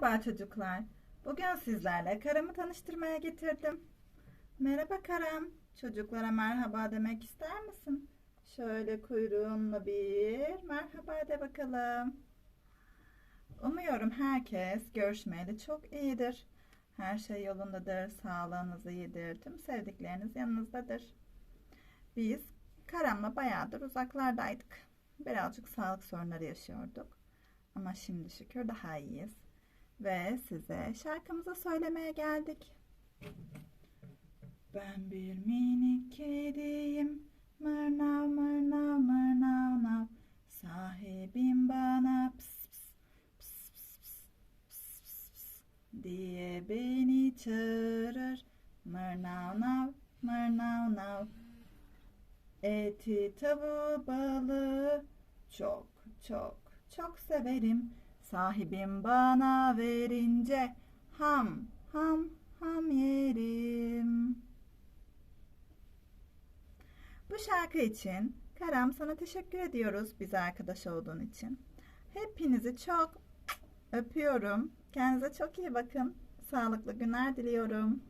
Merhaba çocuklar. Bugün sizlerle Karam'ı tanıştırmaya getirdim. Merhaba Karam. Çocuklara merhaba demek ister misin? Şöyle kuyruğunla bir merhaba de bakalım. Umuyorum herkes görüşmeyeli çok iyidir. Her şey yolundadır, sağlığınız iyidir, tüm sevdikleriniz yanınızdadır. Biz Karam'la bayağıdır uzaklardaydık. Birazcık sağlık sorunları yaşıyorduk. Ama şimdi şükür daha iyiyiz. Ve size şarkımızı söylemeye geldik. Ben bir minik kediyim. Mırnav mırnav mırnav nav. Sahibim bana pıs pıs pıs pıs pıs pıs pıs pıs diye beni çağırır. Mırnav nav mırnav nav. Eti, tavuğu, balığı çok çok çok severim. Sahibim bana verince ham ham ham yerim. Bu şarkı için Karam sana teşekkür ediyoruz bize arkadaş olduğun için. Hepinizi çok öpüyorum. Kendinize çok iyi bakın. Sağlıklı günler diliyorum.